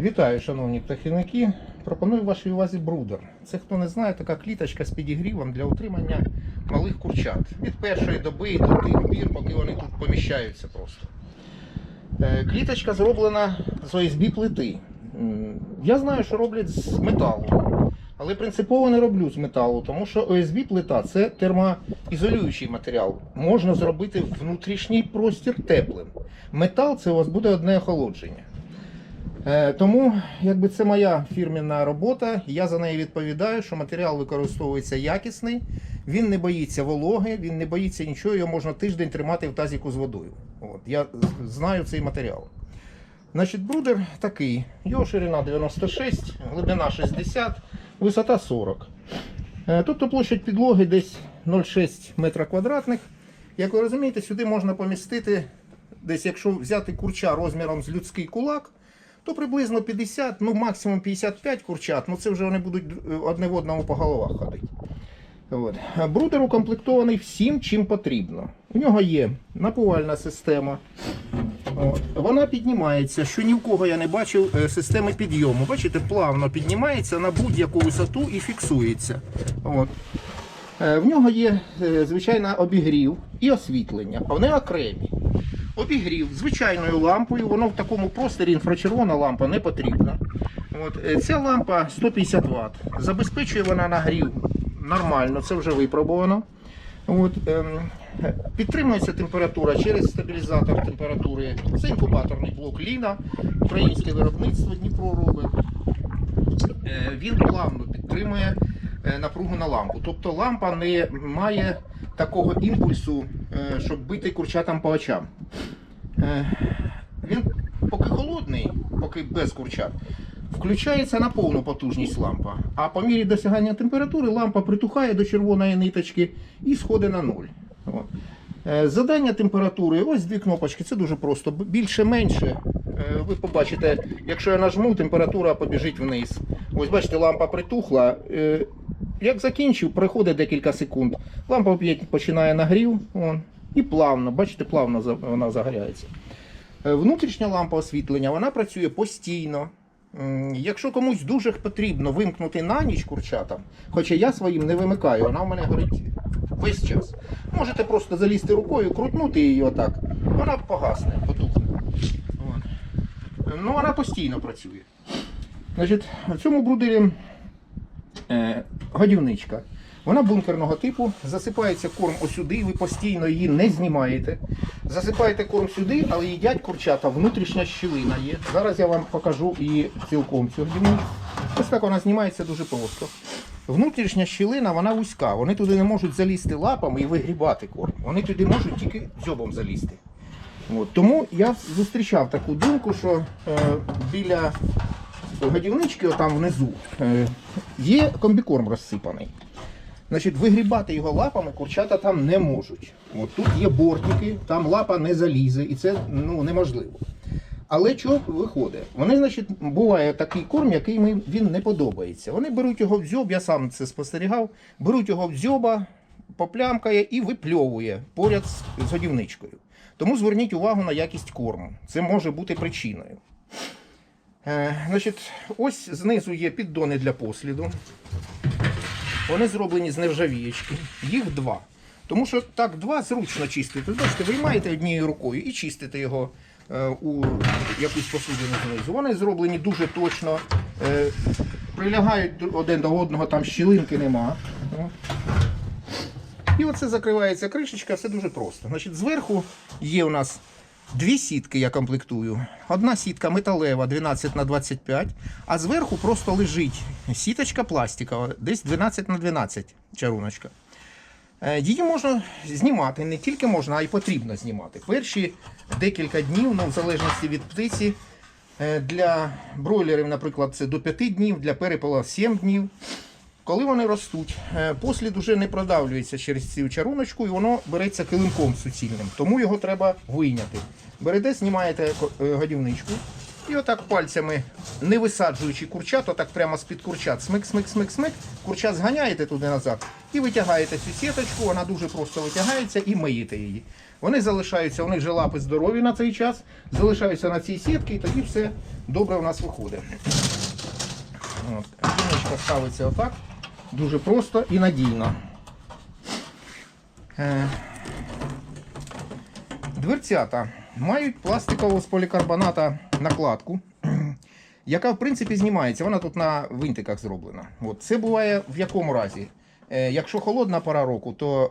Вітаю, шановні птахівники. Пропоную вашій увазі брудер. Це хто не знає, така кліточка з підігрівом для утримання малих курчат. Від першої доби до тих пір, поки вони тут поміщаються просто. Е, Кліточка зроблена з ОСБ плити. Я знаю, що роблять з металу. Але принципово не роблю з металу, тому що ОСБ плита це термоізолюючий матеріал. Можна зробити внутрішній простір теплим. Метал це у вас буде одне охолодження. Е, Тому, якби це моя фірмінна робота, я за неї відповідаю, що матеріал використовується якісний, він не боїться вологи, він не боїться нічого, його можна тиждень тримати в тазіку з водою. От, я знаю цей матеріал. Значить, брудер такий. Його ширина 96, глибина 60, висота 40. Е, Тобто площадь підлоги десь 0,6 метра квадратних. Як ви розумієте, сюди можна помістити, десь якщо взяти курча розміром з людський кулак, то приблизно 50, ну максимум 55 курчат, ну це вже вони будуть е, одне в одному по головах ходити. От. Брудер укомплектований всім, чим потрібно. У нього є напувальна система. От. Вона піднімається, що ні в кого я не бачив е, системи підйому. Бачите, плавно піднімається на будь-яку висоту і фіксується. От. Е, В нього є, звичайно, обігрів і освітлення, вони окремі. Обігрів звичайною лампою, воно в такому просторі інфрачервона лампа не потрібна. От. е, Ця лампа 150 Вт. Забезпечує вона нагрів нормально, це вже випробовано. От, ем, підтримується температура через стабілізатор температури. Це інкубаторний блок Ліна, українське виробництво Дніпро робить. Е, Він плавно підтримує е, напругу на лампу. Тобто лампа не має такого імпульсу, щоб бити курчатам по очам. Е, Він поки холодний, поки без курчат, включається на повну потужність лампа. А по мірі досягання температури лампа притухає до червоної ниточки і сходить на нуль. Е, Задання температури, ось дві кнопочки, це дуже просто. Більше-менше. Е, Ви побачите, якщо я нажму, температура побіжить вниз. Ось бачите, лампа притухла. Як закінчив, проходить декілька секунд. Лампа починає нагрів. Вон, і плавно, бачите, плавно вона загоряється. Е, Внутрішня лампа освітлення вона працює постійно. Якщо комусь дуже потрібно вимкнути на ніч курчатам, хоча я своїм не вимикаю, вона в мене горить весь час. Можете просто залізти рукою, крутнути її отак, вона погасне, потухне. Ну, вона постійно працює. Значить, в цьому брудері е, годівничка. Вона бункерного типу, засипається корм осюди, ви постійно її не знімаєте. Засипаєте корм сюди, але їдять курчата, внутрішня щілина є. Зараз я вам покажу і цілком цю годівничку. Ось так вона знімається дуже просто. Внутрішня щілина, вона вузька. Вони туди не можуть залізти лапами і вигрібати корм. Вони туди можуть тільки дзьобом залізти. От. Тому я зустрічав таку думку, що е, біля годівнички, отам внизу, е, є комбікорм розсипаний. Значить, вигрібати його лапами курчата там не можуть. От тут є бортики, там лапа не залізе, і це ну, неможливо. Але що виходить? Вони, значить, буває такий корм, який ми, він не подобається. Вони беруть його в дзьоб, я сам це спостерігав, беруть його в дзьоба, поплямкає і випльовує поряд з, годівничкою. Тому зверніть увагу на якість корму. Це може бути причиною. Е, значить, ось знизу є піддони для посліду. Вони зроблені з нержавієчки. Їх два. Тому що так два зручно чистити. Бачите, виймаєте однією рукою і чистите його е, у якусь посудину знизу. Вони зроблені дуже точно, е, прилягають один до одного, там щілинки нема. І оце закривається кришечка, все дуже просто. Значить, зверху є у нас дві сітки, я комплектую. Одна сітка металева 12 на 25, а зверху просто лежить сіточка пластикова, десь 12 на 12 чаруночка. Е, Її можна знімати, не тільки можна, а й потрібно знімати. Перші декілька днів, ну, в залежності від птиці, е, для бройлерів, наприклад, це до 5 днів, для перепела 7 днів. Коли вони ростуть, е, послід уже не продавлюється через цю чаруночку і воно береться килимком суцільним. Тому його треба вийняти. Берете, знімаєте е, годівничку, І отак пальцями, не висаджуючи курчат, отак прямо з-під курчат, смик, смик, смик, смик, курчат зганяєте туди назад і витягаєте цю сіточку, вона дуже просто витягається і миєте її. Вони залишаються, у них же лапи здорові на цей час, залишаються на цій сітці, і тоді все добре у нас виходить. От. Ставиться отак, дуже просто і надійно. Е, Дверцята мають пластикову з полікарбоната накладку, яка в принципі знімається. Вона тут на винтиках зроблена. От. Це буває в якому разі? Е, якщо холодна пора року, то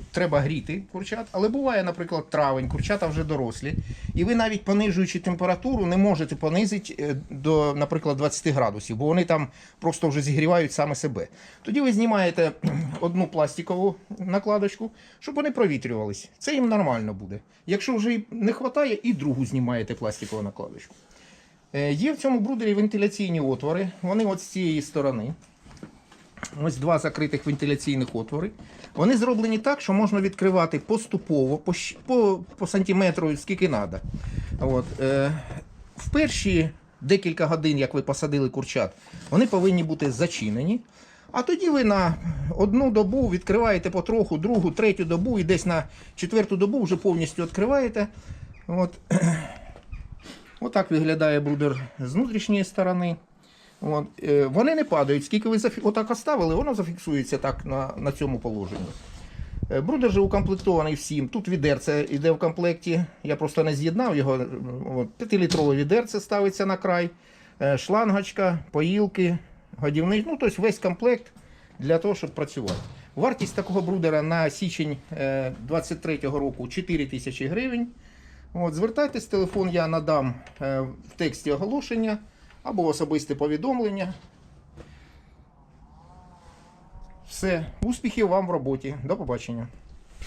е, треба гріти курчат, але буває, наприклад, травень, курчата вже дорослі, і ви навіть понижуючи температуру, не можете понизити е, до, наприклад, 20 градусів, бо вони там просто вже зігрівають саме себе. Тоді ви знімаєте одну пластикову накладочку, щоб вони провітрювались. Це їм нормально буде. Якщо вже не вистачає, і другу знімаєте пластикову накладочку. Е, Є в цьому брудері вентиляційні отвори. Вони от з цієї сторони. Ось два закритих вентиляційних отвори. Вони зроблені так, що можна відкривати поступово, по, по, по сантиметру, скільки треба. От. Е, в перші декілька годин, як ви посадили курчат, вони повинні бути зачинені. А тоді ви на одну добу відкриваєте потроху, другу, третю добу і десь на четверту добу вже повністю відкриваєте. От. Отак виглядає брудер з внутрішньої сторони. От. е, Вони не падають, скільки ви зафі... отак оставили, воно зафіксується так на, на цьому положенні. Е, Брудер же укомплектований всім. Тут відерце йде в комплекті. Я просто не з'єднав його. е, От, 5-літрове відерце ставиться на край, е, шлангочка, поїлки, годівник. Ну, тобто весь комплект для того, щоб працювати. Вартість такого брудера на січень 23-го року 4 тисячі гривень. От, звертайтесь, телефон я надам в тексті оголошення або особисте повідомлення. Все, успіхів вам в роботі. До побачення.